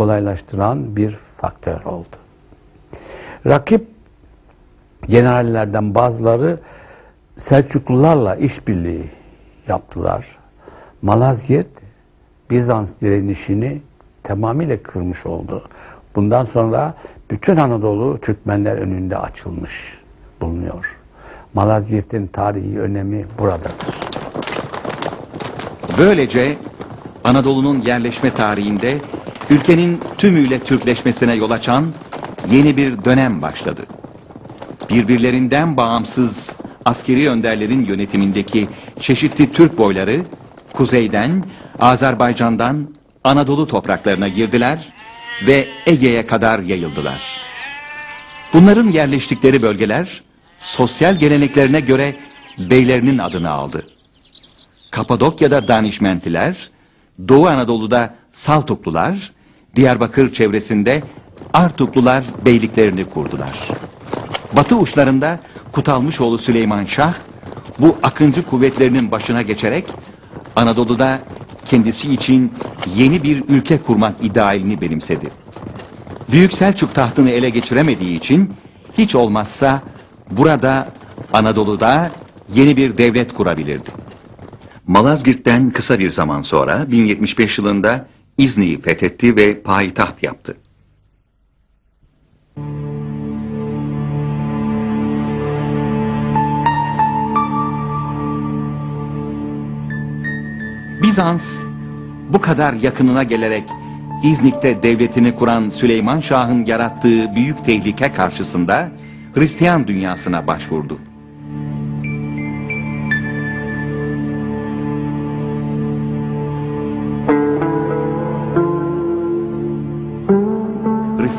kolaylaştıran bir faktör oldu. Rakip generallerden bazıları Selçuklularla işbirliği yaptılar. Malazgirt Bizans direnişini tamamıyla kırmış oldu. Bundan sonra bütün Anadolu Türkmenler önünde açılmış bulunuyor. Malazgirt'in tarihi önemi buradadır. Böylece Anadolu'nun yerleşme tarihinde ülkenin tümüyle Türkleşmesine yol açan yeni bir dönem başladı. Birbirlerinden bağımsız askeri önderlerin yönetimindeki çeşitli Türk boyları kuzeyden, Azerbaycan'dan Anadolu topraklarına girdiler ve Ege'ye kadar yayıldılar. Bunların yerleştikleri bölgeler sosyal geleneklerine göre beylerinin adını aldı. Kapadokya'da Danişmentiler, Doğu Anadolu'da Saltuklular, Diyarbakır çevresinde Artuklular beyliklerini kurdular. Batı uçlarında Kutalmışoğlu Süleyman Şah bu akıncı kuvvetlerinin başına geçerek Anadolu'da kendisi için yeni bir ülke kurmak idealini benimsedi. Büyük Selçuk tahtını ele geçiremediği için hiç olmazsa burada Anadolu'da yeni bir devlet kurabilirdi. Malazgirt'ten kısa bir zaman sonra 1075 yılında İzni'yi fethetti ve payitaht yaptı. Bizans bu kadar yakınına gelerek İznik'te devletini kuran Süleyman Şah'ın yarattığı büyük tehlike karşısında Hristiyan dünyasına başvurdu.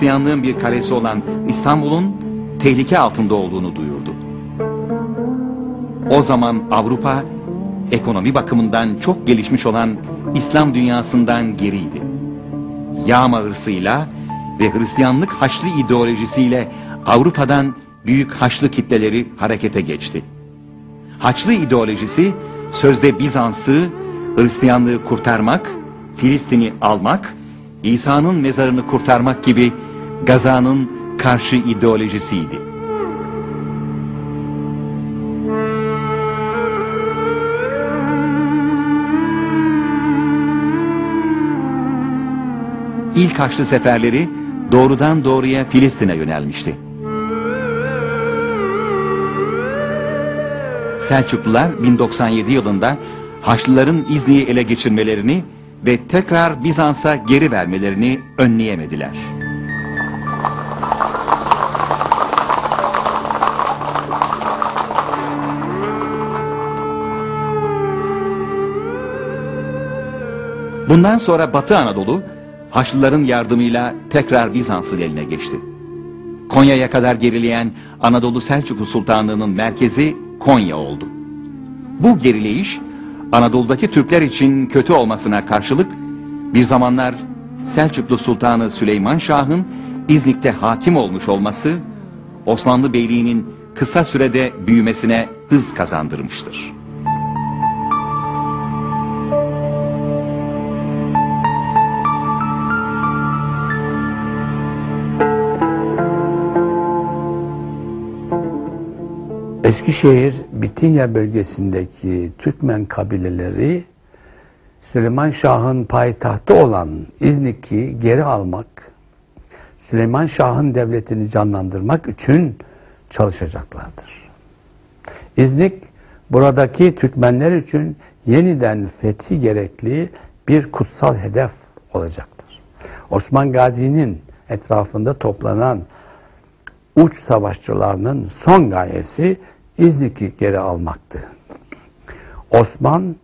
Hristiyanlığın bir kalesi olan İstanbul'un tehlike altında olduğunu duyurdu. O zaman Avrupa ekonomi bakımından çok gelişmiş olan İslam dünyasından geriydi. Yağma hırsıyla ve Hristiyanlık haçlı ideolojisiyle Avrupa'dan büyük haçlı kitleleri harekete geçti. Haçlı ideolojisi sözde Bizans'ı, Hristiyanlığı kurtarmak, Filistin'i almak, İsa'nın mezarını kurtarmak gibi Gaza'nın karşı ideolojisiydi. İlk Haçlı seferleri doğrudan doğruya Filistin'e yönelmişti. Selçuklular 1097 yılında Haçlıların İzni'yi ele geçirmelerini ve tekrar Bizans'a geri vermelerini önleyemediler. Bundan sonra Batı Anadolu Haçlıların yardımıyla tekrar Bizans'ın eline geçti. Konya'ya kadar gerileyen Anadolu Selçuklu Sultanlığı'nın merkezi Konya oldu. Bu gerileyiş Anadolu'daki Türkler için kötü olmasına karşılık bir zamanlar Selçuklu Sultanı Süleyman Şah'ın İznik'te hakim olmuş olması Osmanlı Beyliği'nin kısa sürede büyümesine hız kazandırmıştır. Eskişehir, Bitinya bölgesindeki Türkmen kabileleri Süleyman Şah'ın payitahtı olan İznik'i geri almak, Süleyman Şah'ın devletini canlandırmak için çalışacaklardır. İznik, buradaki Türkmenler için yeniden fethi gerekli bir kutsal hedef olacaktır. Osman Gazi'nin etrafında toplanan uç savaşçılarının son gayesi İznik'i geri almaktı. Osman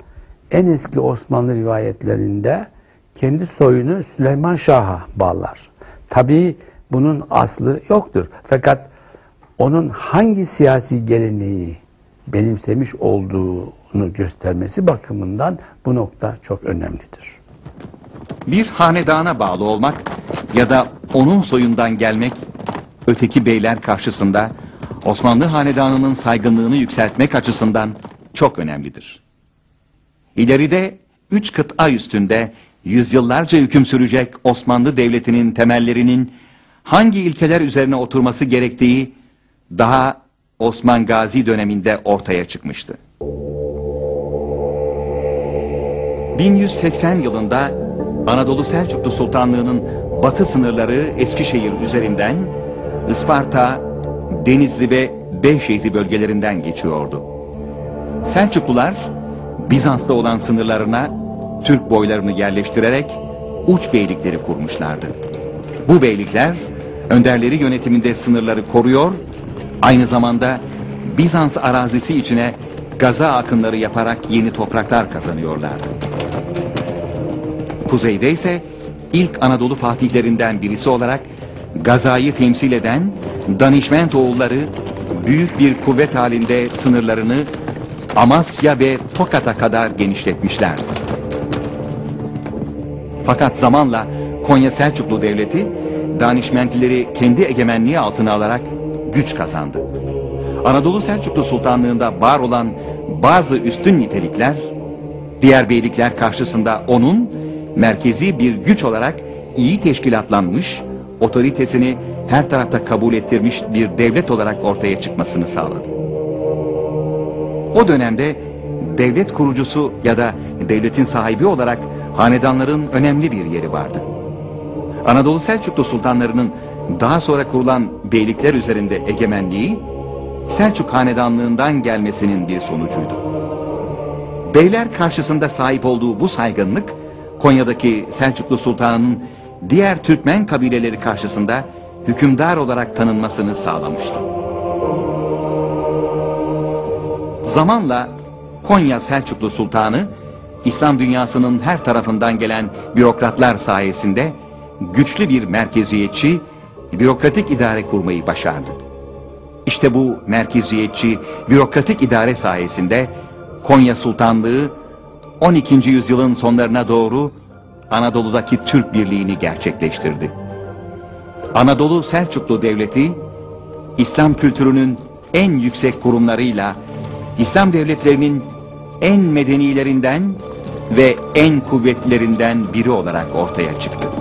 en eski Osmanlı rivayetlerinde kendi soyunu Süleyman Şah'a bağlar. Tabii bunun aslı yoktur. Fakat onun hangi siyasi geleneği benimsemiş olduğunu göstermesi bakımından bu nokta çok önemlidir. Bir hanedana bağlı olmak ya da onun soyundan gelmek öteki beyler karşısında Osmanlı hanedanının saygınlığını yükseltmek açısından çok önemlidir. İleride üç kıta üstünde yüzyıllarca hüküm sürecek Osmanlı Devleti'nin temellerinin hangi ilkeler üzerine oturması gerektiği daha Osman Gazi döneminde ortaya çıkmıştı. 1180 yılında Anadolu Selçuklu Sultanlığı'nın batı sınırları Eskişehir üzerinden Isparta, Denizli ve Beyşehri bölgelerinden geçiyordu. Selçuklular Bizans'ta olan sınırlarına Türk boylarını yerleştirerek uç beylikleri kurmuşlardı. Bu beylikler önderleri yönetiminde sınırları koruyor, aynı zamanda Bizans arazisi içine gaza akınları yaparak yeni topraklar kazanıyorlardı. Kuzeyde ise ilk Anadolu fatihlerinden birisi olarak Gaza'yı temsil eden Danişment oğulları büyük bir kuvvet halinde sınırlarını Amasya ve Tokat'a kadar genişletmişlerdi. Fakat zamanla Konya Selçuklu Devleti danişmentlileri kendi egemenliği altına alarak güç kazandı. Anadolu Selçuklu Sultanlığında var olan bazı üstün nitelikler diğer beylikler karşısında onun merkezi bir güç olarak iyi teşkilatlanmış, otoritesini her tarafta kabul ettirmiş bir devlet olarak ortaya çıkmasını sağladı. O dönemde devlet kurucusu ya da devletin sahibi olarak hanedanların önemli bir yeri vardı. Anadolu Selçuklu sultanlarının daha sonra kurulan beylikler üzerinde egemenliği Selçuk hanedanlığından gelmesinin bir sonucuydu. Beyler karşısında sahip olduğu bu saygınlık Konya'daki Selçuklu Sultanı'nın diğer Türkmen kabileleri karşısında hükümdar olarak tanınmasını sağlamıştı. Zamanla Konya Selçuklu Sultanı İslam dünyasının her tarafından gelen bürokratlar sayesinde güçlü bir merkeziyetçi, bürokratik idare kurmayı başardı. İşte bu merkeziyetçi, bürokratik idare sayesinde Konya Sultanlığı 12. yüzyılın sonlarına doğru Anadolu'daki Türk birliğini gerçekleştirdi. Anadolu Selçuklu Devleti, İslam kültürünün en yüksek kurumlarıyla, İslam devletlerinin en medenilerinden ve en kuvvetlilerinden biri olarak ortaya çıktı.